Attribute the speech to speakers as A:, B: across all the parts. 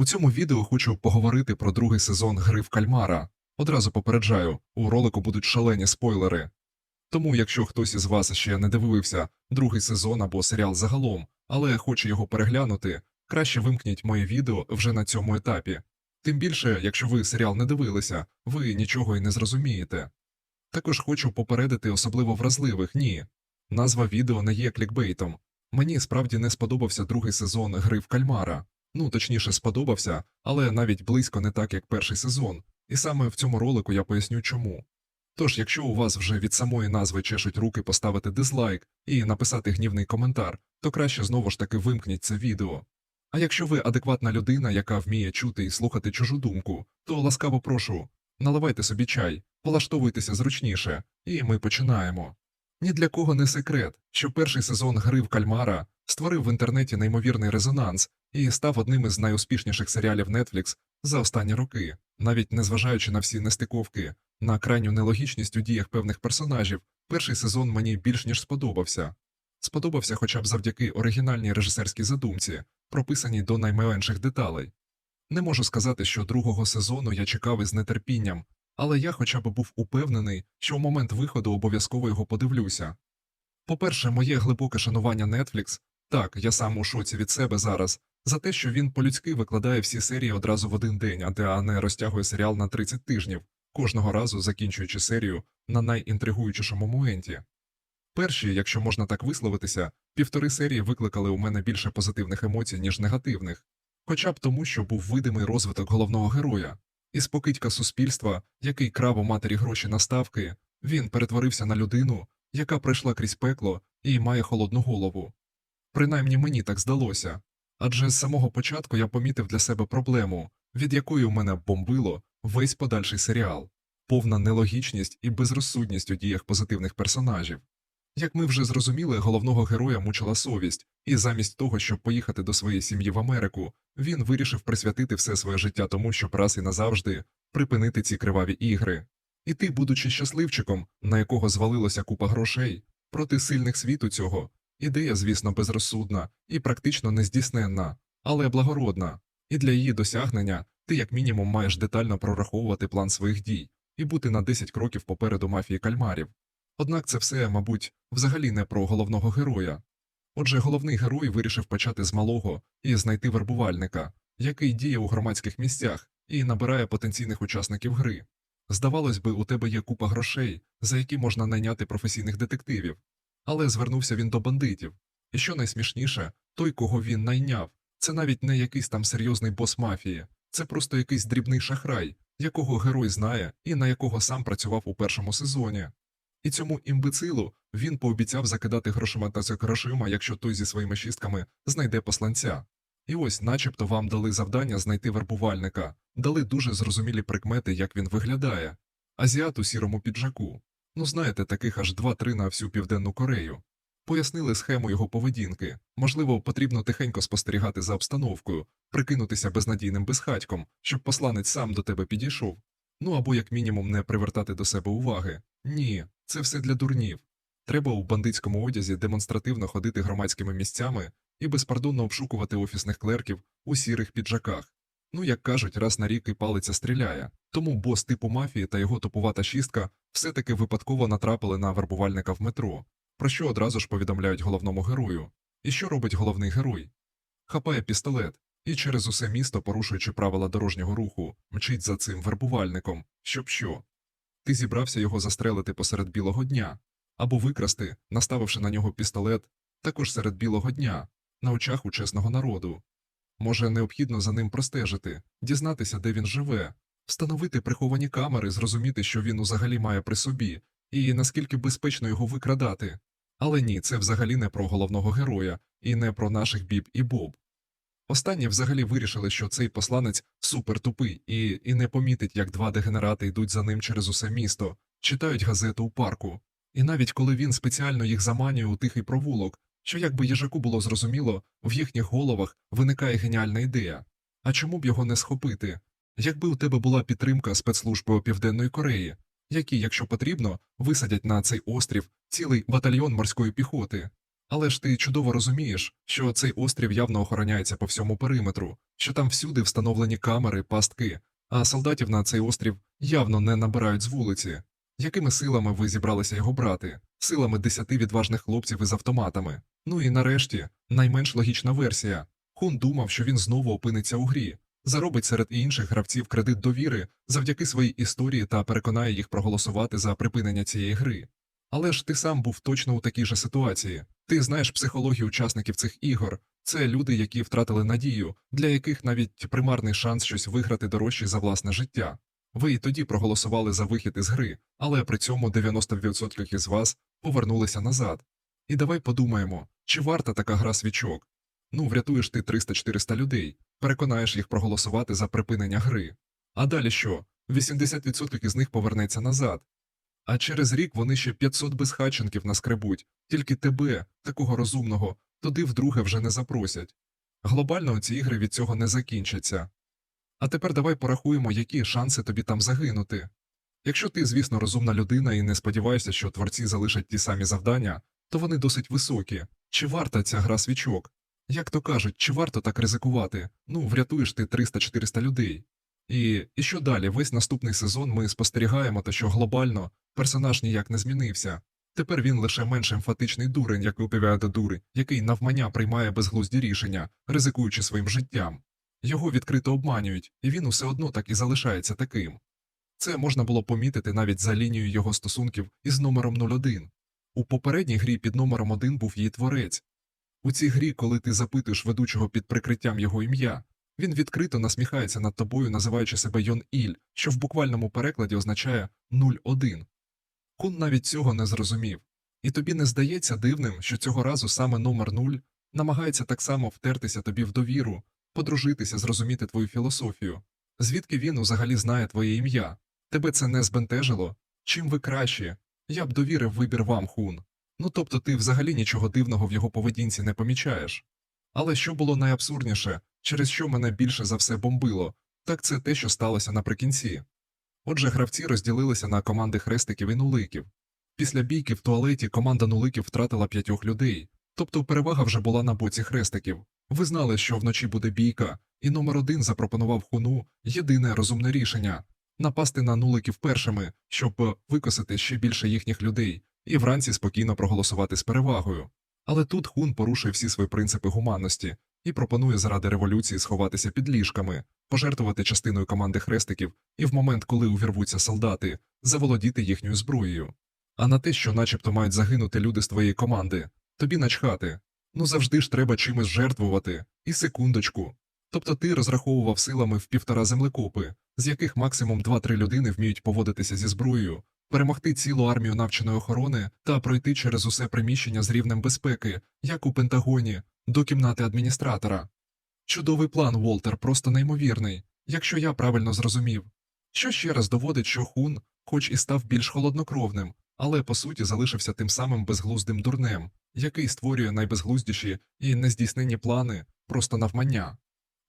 A: У цьому відео хочу поговорити про другий сезон гри в кальмара. Одразу попереджаю, у ролику будуть шалені спойлери. Тому, якщо хтось із вас ще не дивився другий сезон або серіал загалом, але хоче його переглянути, краще вимкніть моє відео вже на цьому етапі. Тим більше, якщо ви серіал не дивилися, ви нічого і не зрозумієте. Також хочу попередити особливо вразливих ні. Назва відео не є клікбейтом. Мені справді не сподобався другий сезон гри в кальмара. Ну, точніше, сподобався, але навіть близько не так, як перший сезон, і саме в цьому ролику я поясню чому. Тож, якщо у вас вже від самої назви чешуть руки поставити дизлайк і написати гнівний коментар, то краще знову ж таки вимкніть це відео. А якщо ви адекватна людина, яка вміє чути і слухати чужу думку, то ласкаво прошу, наливайте собі чай, полаштовуйтеся зручніше, і ми починаємо. Ні для кого не секрет, що перший сезон гри в кальмара створив в інтернеті неймовірний резонанс і став одним із найуспішніших серіалів Netflix за останні роки, навіть незважаючи на всі нестиковки, на крайню нелогічність у діях певних персонажів, перший сезон мені більш ніж сподобався. Сподобався хоча б завдяки оригінальній режисерській задумці, прописаній до найменших деталей. Не можу сказати, що другого сезону я чекав із нетерпінням, але я хоча б був упевнений, що в момент виходу обов'язково його подивлюся. По-перше, моє глибоке шанування Netflix, так, я сам у шоці від себе зараз, за те, що він по-людськи викладає всі серії одразу в один день, а де не розтягує серіал на 30 тижнів, кожного разу закінчуючи серію на найінтригуючішому моменті. Перші, якщо можна так висловитися, півтори серії викликали у мене більше позитивних емоцій, ніж негативних, хоча б тому, що був видимий розвиток головного героя. Із покидька суспільства, який крав у матері гроші на ставки, він перетворився на людину, яка пройшла крізь пекло і має холодну голову. Принаймні мені так здалося. Адже з самого початку я помітив для себе проблему, від якої у мене бомбило весь подальший серіал, повна нелогічність і безрозсудність у діях позитивних персонажів. Як ми вже зрозуміли, головного героя мучила совість, і замість того, щоб поїхати до своєї сім'ї в Америку, він вирішив присвятити все своє життя тому, щоб раз і назавжди припинити ці криваві ігри. І ти, будучи щасливчиком, на якого звалилося купа грошей, проти сильних світу цього, ідея, звісно, безрозсудна і практично нездійсненна, але благородна, і для її досягнення ти як мінімум маєш детально прораховувати план своїх дій і бути на 10 кроків попереду мафії кальмарів. Однак це все, мабуть, взагалі не про головного героя. Отже, головний герой вирішив почати з малого і знайти вербувальника, який діє у громадських місцях і набирає потенційних учасників гри. Здавалось би, у тебе є купа грошей, за які можна найняти професійних детективів, але звернувся він до бандитів. І що найсмішніше, той, кого він найняв, це навіть не якийсь там серйозний бос мафії, це просто якийсь дрібний шахрай, якого герой знає і на якого сам працював у першому сезоні. І цьому імбецилу він пообіцяв закидати грошима та грошима, якщо той зі своїми шістками знайде посланця. І ось, начебто, вам дали завдання знайти вербувальника, дали дуже зрозумілі прикмети, як він виглядає. Азіат у сірому піджаку. Ну, знаєте, таких аж два-три на всю південну Корею. Пояснили схему його поведінки. Можливо, потрібно тихенько спостерігати за обстановкою, прикинутися безнадійним безхатьком, щоб посланець сам до тебе підійшов. Ну або як мінімум не привертати до себе уваги. Ні, це все для дурнів. Треба у бандитському одязі демонстративно ходити громадськими місцями і безпардонно обшукувати офісних клерків у сірих піджаках. Ну, як кажуть, раз на рік і палиця стріляє. Тому бос типу мафії та його топувата шістка все-таки випадково натрапили на вербувальника в метро, про що одразу ж повідомляють головному герою. І що робить головний герой? Хапає пістолет і через усе місто, порушуючи правила дорожнього руху, мчить за цим вербувальником, щоб що? Ти зібрався його застрелити посеред білого дня, або викрасти, наставивши на нього пістолет, також серед білого дня, на очах у чесного народу. Може, необхідно за ним простежити, дізнатися, де він живе, встановити приховані камери, зрозуміти, що він взагалі має при собі, і наскільки безпечно його викрадати. Але ні, це взагалі не про головного героя і не про наших біб і боб. Останні взагалі вирішили, що цей посланець супер тупий і, і не помітить, як два дегенерати йдуть за ним через усе місто, читають газету у парку. І навіть коли він спеціально їх заманює у тихий провулок, що якби їжаку було зрозуміло, в їхніх головах виникає геніальна ідея. А чому б його не схопити? Якби у тебе була підтримка спецслужби Південної Кореї, які, якщо потрібно, висадять на цей острів цілий батальйон морської піхоти. Але ж ти чудово розумієш, що цей острів явно охороняється по всьому периметру, що там всюди встановлені камери, пастки, а солдатів на цей острів явно не набирають з вулиці. Якими силами ви зібралися його брати? Силами десяти відважних хлопців із автоматами. Ну і нарешті, найменш логічна версія. Хун думав, що він знову опиниться у грі, заробить серед інших гравців кредит довіри завдяки своїй історії та переконає їх проголосувати за припинення цієї гри. Але ж ти сам був точно у такій же ситуації. Ти знаєш психологію учасників цих ігор. Це люди, які втратили надію, для яких навіть примарний шанс щось виграти дорожчий за власне життя. Ви і тоді проголосували за вихід із гри, але при цьому 90% із вас повернулися назад. І давай подумаємо, чи варта така гра свічок? Ну, врятуєш ти 300-400 людей, переконаєш їх проголосувати за припинення гри. А далі що? 80% із них повернеться назад. А через рік вони ще 500 безхатченків наскребуть, тільки тебе, такого розумного, туди вдруге вже не запросять. Глобально ці ігри від цього не закінчаться. А тепер давай порахуємо, які шанси тобі там загинути. Якщо ти, звісно, розумна людина і не сподіваєшся, що творці залишать ті самі завдання, то вони досить високі. Чи варта ця гра свічок? Як то кажуть, чи варто так ризикувати? Ну, врятуєш ти 300-400 людей. І, і що далі? Весь наступний сезон ми спостерігаємо, те, що глобально персонаж ніяк не змінився. Тепер він лише менш емфатичний дурень, як випіває до дури, який навмання приймає безглузді рішення, ризикуючи своїм життям. Його відкрито обманюють, і він усе одно так і залишається таким. Це можна було помітити навіть за лінією його стосунків із номером 01. У попередній грі під номером 1 був її творець. У цій грі, коли ти запитуєш ведучого під прикриттям його ім'я, він відкрито насміхається над тобою, називаючи себе Йон Іль, що в буквальному перекладі означає 01. Кун навіть цього не зрозумів. І тобі не здається дивним, що цього разу саме номер 0 намагається так само втертися тобі в довіру, подружитися, зрозуміти твою філософію. Звідки він взагалі знає твоє ім'я? Тебе це не збентежило? Чим ви кращі? Я б довірив вибір вам, Хун. Ну тобто ти взагалі нічого дивного в його поведінці не помічаєш. Але що було найабсурдніше, через що мене більше за все бомбило, так це те, що сталося наприкінці. Отже, гравці розділилися на команди хрестиків і нуликів. Після бійки в туалеті команда нуликів втратила п'ятьох людей, тобто перевага вже була на боці хрестиків. Ви знали, що вночі буде бійка, і номер один запропонував хуну єдине розумне рішення напасти на нуликів першими, щоб викосити ще більше їхніх людей, і вранці спокійно проголосувати з перевагою. Але тут хун порушує всі свої принципи гуманності і пропонує заради революції сховатися під ліжками, пожертвувати частиною команди хрестиків і в момент, коли увірвуться солдати, заволодіти їхньою зброєю. А на те, що начебто мають загинути люди з твоєї команди, тобі начхати. Ну завжди ж треба чимось жертвувати, і секундочку. Тобто ти розраховував силами в півтора землекопи, з яких максимум 2-3 людини вміють поводитися зі зброєю, перемогти цілу армію навченої охорони та пройти через усе приміщення з рівнем безпеки, як у Пентагоні, до кімнати адміністратора. Чудовий план, Волтер, просто неймовірний, якщо я правильно зрозумів. Що ще раз доводить, що Хун, хоч і став більш холоднокровним, але по суті залишився тим самим безглуздим дурнем, який створює найбезглуздіші і нездійснені плани просто навмання.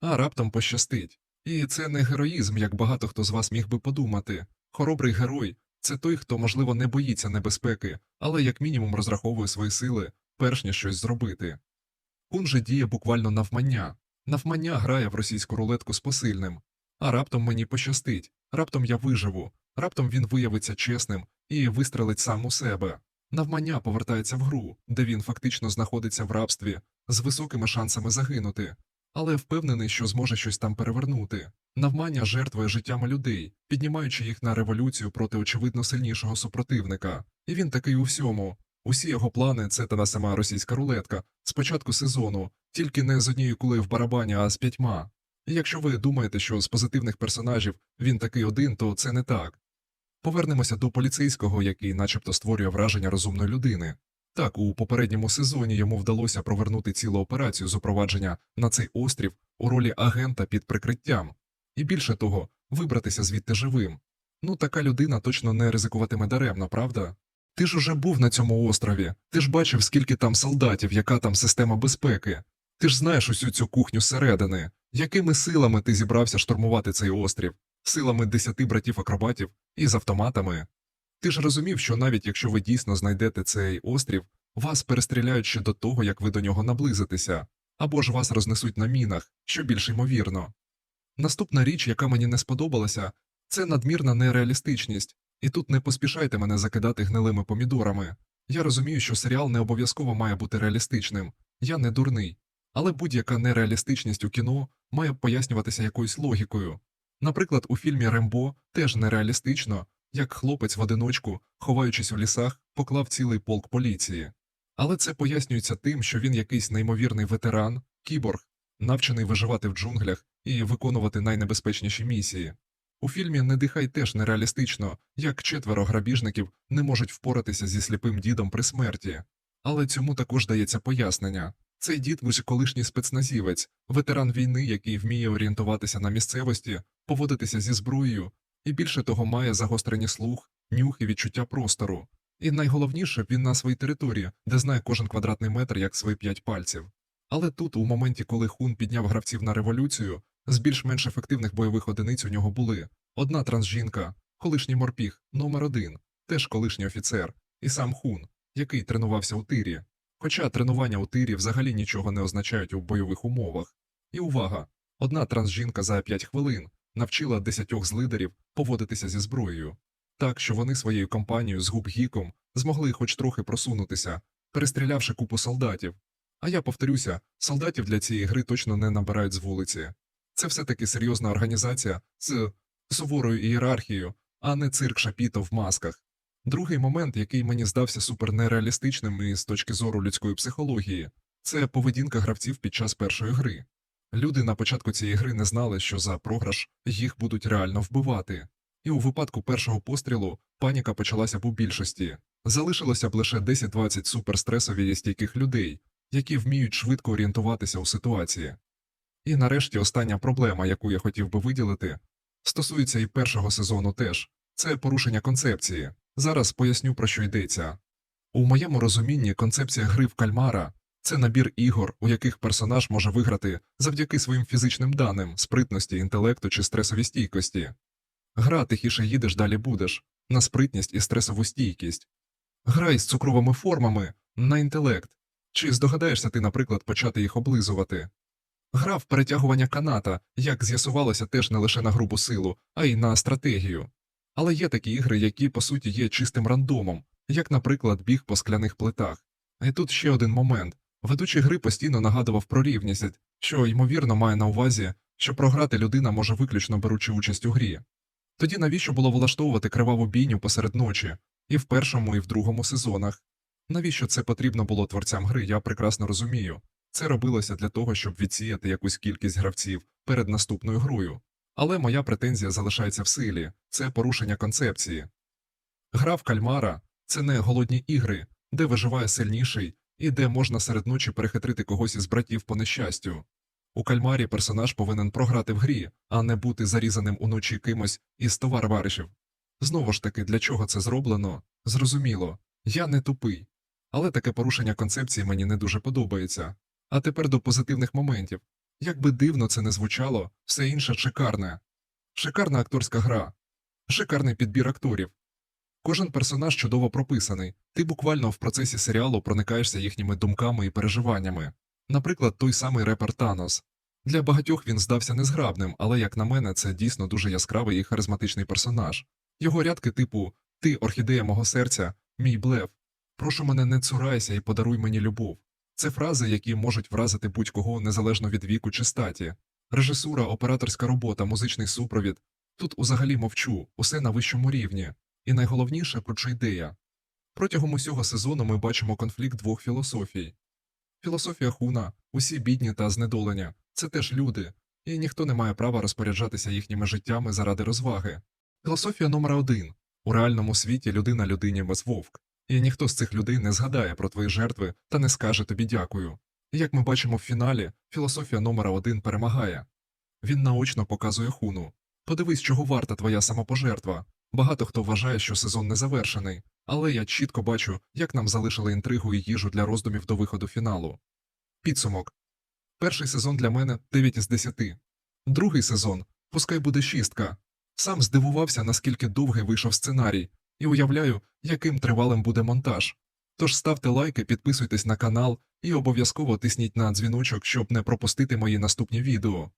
A: А раптом пощастить. І це не героїзм, як багато хто з вас міг би подумати. Хоробрий герой це той, хто, можливо, не боїться небезпеки, але як мінімум розраховує свої сили, перш ніж щось зробити. Кун же діє буквально навмання. Навмання грає в російську рулетку з посильним. А раптом мені пощастить, раптом я виживу, раптом він виявиться чесним і вистрелить сам у себе. Навмання повертається в гру, де він фактично знаходиться в рабстві з високими шансами загинути, але впевнений, що зможе щось там перевернути. Навмання жертвує життями людей, піднімаючи їх на революцію проти очевидно сильнішого супротивника. І він такий у всьому. Усі його плани це та сама російська рулетка з початку сезону, тільки не з однією кулею в барабані, а з п'ятьма. І якщо ви думаєте, що з позитивних персонажів він такий один, то це не так. Повернемося до поліцейського, який начебто створює враження розумної людини. Так, у попередньому сезоні йому вдалося провернути цілу операцію з на цей острів у ролі агента під прикриттям, і більше того, вибратися звідти живим. Ну, така людина точно не ризикуватиме даремно, правда? Ти ж уже був на цьому острові, ти ж бачив, скільки там солдатів, яка там система безпеки. Ти ж знаєш усю цю кухню зсередини. Якими силами ти зібрався штурмувати цей острів? Силами десяти братів акробатів і з автоматами? Ти ж розумів, що навіть якщо ви дійсно знайдете цей острів, Вас перестріляють ще до того, як ви до нього наблизитеся, або ж вас рознесуть на мінах, що більш ймовірно. Наступна річ, яка мені не сподобалася, це надмірна нереалістичність, і тут не поспішайте мене закидати гнилими помідорами. Я розумію, що серіал не обов'язково має бути реалістичним, я не дурний, але будь-яка нереалістичність у кіно має пояснюватися якоюсь логікою. Наприклад, у фільмі Рембо теж нереалістично, як хлопець в одиночку, ховаючись у лісах, поклав цілий полк поліції. Але це пояснюється тим, що він якийсь неймовірний ветеран, кіборг, навчений виживати в джунглях і виконувати найнебезпечніші місії. У фільмі Не дихай теж нереалістично, як четверо грабіжників не можуть впоратися зі сліпим дідом при смерті. Але цьому також дається пояснення. Цей дід лише колишній спецназівець, ветеран війни, який вміє орієнтуватися на місцевості, поводитися зі зброєю, і більше того має загострені слух, нюх і відчуття простору. І найголовніше він на своїй території, де знає кожен квадратний метр як свої п'ять пальців. Але тут, у моменті, коли Хун підняв гравців на революцію, з більш-менш ефективних бойових одиниць у нього були одна трансжінка, колишній морпіг, номер один, теж колишній офіцер, і сам Хун, який тренувався у тирі. Хоча тренування у тирі взагалі нічого не означають у бойових умовах. І увага! Одна трансжінка за 5 хвилин навчила десятьох з лидерів поводитися зі зброєю, так що вони своєю компанією з губ-гіком змогли хоч трохи просунутися, перестрілявши купу солдатів. А я повторюся, солдатів для цієї гри точно не набирають з вулиці. Це все-таки серйозна організація з суворою ієрархією, а не цирк шапіто в масках. Другий момент, який мені здався супернереалістичним і з точки зору людської психології, це поведінка гравців під час першої гри. Люди на початку цієї гри не знали, що за програш їх будуть реально вбивати, і у випадку першого пострілу паніка почалася б у більшості. Залишилося б лише 10-20 суперстресові і стійких людей, які вміють швидко орієнтуватися у ситуації. І нарешті остання проблема, яку я хотів би виділити, стосується і першого сезону теж це порушення концепції. Зараз поясню про що йдеться. У моєму розумінні концепція гри в кальмара це набір ігор, у яких персонаж може виграти завдяки своїм фізичним даним, спритності, інтелекту чи стресовій стійкості. Гра тихіше їдеш, далі будеш, на спритність і стресову стійкість. Грай з цукровими формами на інтелект. Чи здогадаєшся ти, наприклад, почати їх облизувати? Гра в перетягування каната, як з'ясувалося, теж не лише на грубу силу, а й на стратегію. Але є такі ігри, які по суті є чистим рандомом, як, наприклад, біг по скляних плитах. І тут ще один момент ведучий гри постійно нагадував про рівність, що, ймовірно, має на увазі, що програти людина може виключно беручи участь у грі. Тоді навіщо було влаштовувати криваву бійню посеред ночі і в першому, і в другому сезонах? Навіщо це потрібно було творцям гри, я прекрасно розумію. Це робилося для того, щоб відсіяти якусь кількість гравців перед наступною грою. Але моя претензія залишається в силі це порушення концепції. Гра в кальмара це не голодні ігри, де виживає сильніший і де можна серед ночі перехитрити когось із братів по нещастю. У кальмарі персонаж повинен програти в грі, а не бути зарізаним уночі кимось із товарваришів. Знову ж таки, для чого це зроблено? Зрозуміло, я не тупий, але таке порушення концепції мені не дуже подобається. А тепер до позитивних моментів. Як би дивно це не звучало, все інше шикарне. Шикарна акторська гра, шикарний підбір акторів. Кожен персонаж чудово прописаний, ти буквально в процесі серіалу проникаєшся їхніми думками і переживаннями. Наприклад, той самий репер Танос. Для багатьох він здався незграбним, але, як на мене, це дійсно дуже яскравий і харизматичний персонаж. Його рядки типу Ти, орхідея мого серця, мій блеф. Прошу мене не цурайся і подаруй мені любов. Це фрази, які можуть вразити будь-кого незалежно від віку чи статі. Режисура, операторська робота, музичний супровід. Тут узагалі мовчу, усе на вищому рівні. І найголовніше про що ідея. Протягом усього сезону ми бачимо конфлікт двох філософій. Філософія хуна, усі бідні та знедолення це теж люди, і ніхто не має права розпоряджатися їхніми життями заради розваги. Філософія номер один у реальному світі людина людині без вовк, і ніхто з цих людей не згадає про твої жертви та не скаже тобі дякую. І як ми бачимо в фіналі, філософія номера один перемагає. Він наочно показує хуну. Подивись, чого варта твоя самопожертва. Багато хто вважає, що сезон не завершений, але я чітко бачу, як нам залишили інтригу і їжу для роздумів до виходу фіналу. Підсумок. Перший сезон для мене 9 із 10. Другий сезон, пускай буде шістка. Сам здивувався, наскільки довгий вийшов сценарій, і уявляю, яким тривалим буде монтаж. Тож ставте лайки, підписуйтесь на канал і обов'язково тисніть на дзвіночок, щоб не пропустити мої наступні відео.